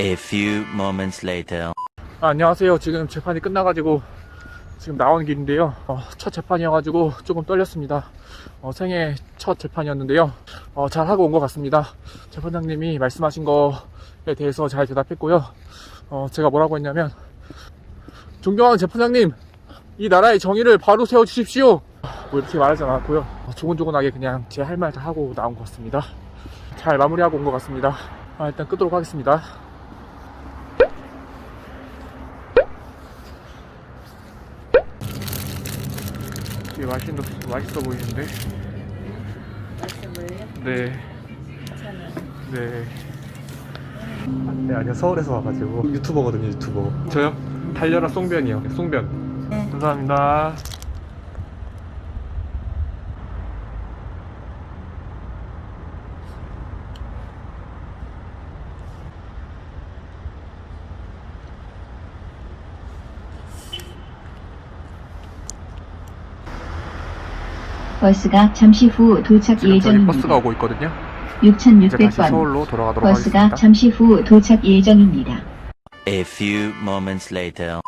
A few moments later. 아, 안녕하세요. 지금 재판이 끝나가지고 지금 나오는 길인데요. 어, 첫 재판이어가지고 조금 떨렸습니다. 어, 생애 첫 재판이었는데요. 어, 잘 하고 온 것 같습니다. 재판장님이 말씀하신 거에 대해서 잘 대답했고요. 어, 제가 뭐라고 했냐면 존경하는 재판장님, 이 나라의 정의를 바로 세워 주십시오. 뭐 이렇게 말하지 않았고요. 어, 조곤조곤하게 그냥 제 할 말 다 하고 나온 것 같습니다. 잘 마무리하고 온 것 같습니다. 아, 일단 끄도록 하겠습니다. 되게 맛있는, 맛있어 보이는데? 맛있어 보여요? 네, 네. 네, 아니요. 서울에서 와가지고 유튜버거든요, 유튜버. 저요? 달려라 송변이요. 네, 송변. 네. 감사합니다. 버스가 잠시 후 도착 지금 저기 버스가 예정입니다. 오고 있거든요. 이제 다시 6600번 서울로 돌아가도록 버스가 하겠습니다. 잠시 후 도착 예정입니다. A few moments later.